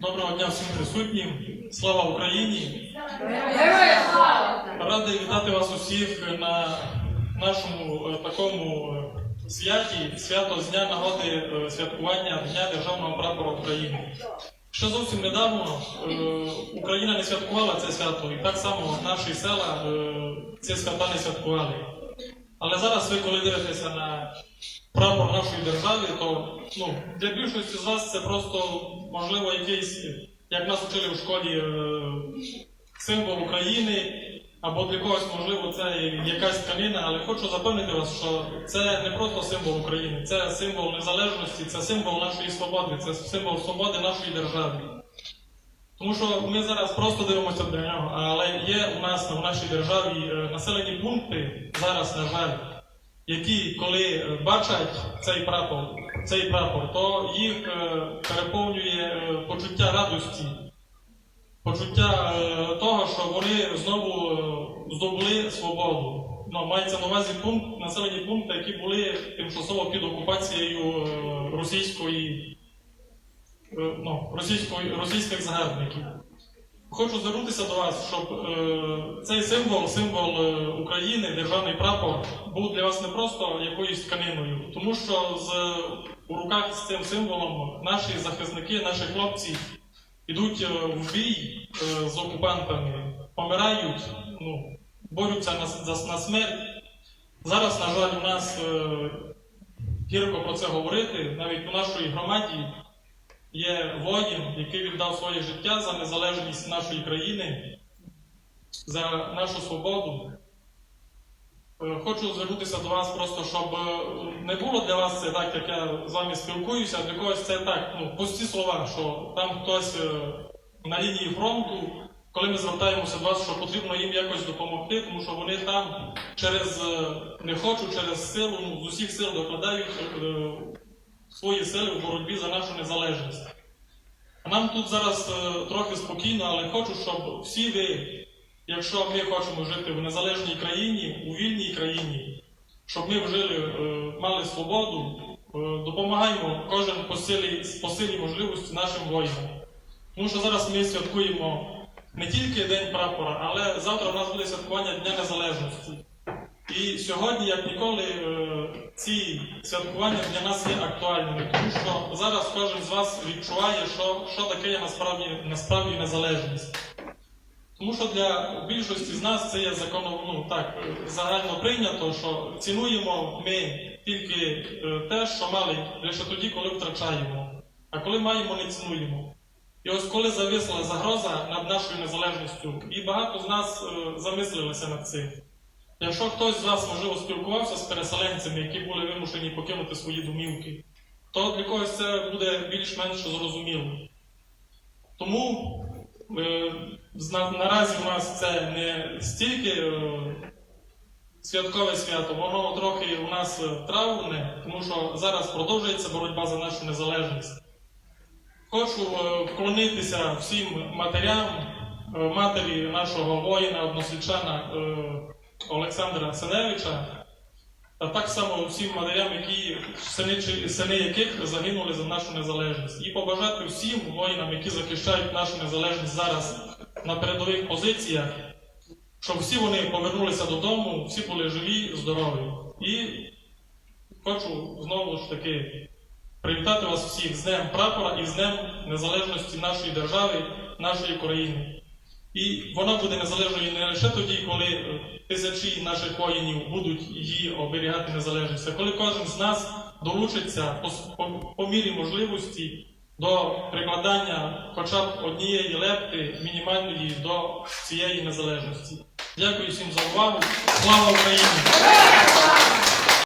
Доброго дня всім присутнім. Слава Україні! Радий вітати вас усіх на нашому е, такому е, святі, свято з дня нагоди е, святкування Дня Державного прапора України. Ще зовсім недавно Україна не святкувала це свято, і так само наші села ці свята не святкували. Але зараз ви, коли дивитеся на прапор нашої держави, то ну, для більшості з вас це просто можливо якийсь, як нас вчили в школі, е, символ України, або для когось, можливо, це якась тканина, але хочу запевнити вас, що це не просто символ України, це символ незалежності, це символ нашої свободи, це символ свободи нашої держави. Тому що ми зараз просто дивимося до нього, але є у нас в нашій державі е, населені пункти зараз, на жаль, які, коли е, бачать цей прапор, цей прапор, то їх е, переповнює почуття радості, почуття того, що вони знову здобули свободу. Ну, мається на увазі пункт, населені пункти, які були тимчасово під окупацією російської, ну, російської, російських загарбників. Хочу звернутися до вас, щоб е, цей символ, символ е, України, державний прапор, був для вас не просто якоюсь тканиною, тому що з, у руках з цим символом наші захисники, наші хлопці йдуть е, в бій е, з окупантами, помирають, ну, борються на, за, на смерть. Зараз, на жаль, у нас е, гірко про це говорити, навіть у нашій громаді є воїн, який віддав своє життя за незалежність нашої країни, за нашу свободу. Е, Хочу звернутися до вас просто, щоб е, не було для вас це так, як я з вами спілкуюся, а для когось це так, ну, пусті слова, що там хтось е, на лінії фронту, коли ми звертаємося до вас, що потрібно їм якось допомогти, тому що вони там через не хочу, через силу, ну, з усіх сил докладають свої сили в боротьбі за нашу незалежність. Нам тут зараз е, трохи спокійно, але хочу, щоб всі ви, якщо ми хочемо жити в незалежній країні, у вільній країні, щоб ми жили, е, мали свободу, е, допомагаємо кожен по силі, по силі можливості нашим воїнам. Тому що зараз ми святкуємо не тільки День прапора, але завтра у нас буде святкування Дня Незалежності. І сьогодні, як ніколи, е, ці святкування для нас є актуальними, тому що зараз кожен з вас відчуває, що, що таке є насправді, насправді незалежність. Тому що для більшості з нас це є законом, ну так, е, загально прийнято, що цінуємо ми тільки е, те, що мали лише тоді, коли втрачаємо, а коли маємо, не цінуємо. І ось коли зависла загроза над нашою незалежністю, і багато з нас замислилися над цим. Якщо хтось з вас, можливо, спілкувався з переселенцями, які були вимушені покинути свої домівки, то для когось це буде більш-менш зрозуміло. Тому е, наразі у нас це не стільки е, святкове свято, воно трохи у нас е, травне, тому що зараз продовжується боротьба за нашу незалежність. Хочу е, вклонитися всім матерям, е, матері нашого воїна, односельчана е, Олександра Сеневича, та так само всім матерям, які, сини, сини яких загинули за нашу незалежність. І побажати всім воїнам, які захищають нашу незалежність зараз на передових позиціях, щоб всі вони повернулися додому, всі були живі, здорові. І хочу знову ж таки привітати вас всіх з Днем прапора і з Днем Незалежності нашої держави, нашої країни. І вона буде незалежною не лише тоді, коли е, тисячі наших воїнів будуть її оберігати незалежність, а коли кожен з нас долучиться по, по, по мірі можливості до прикладання хоча б однієї лепти мінімальної до цієї незалежності. Дякую всім за увагу. Слава Україні!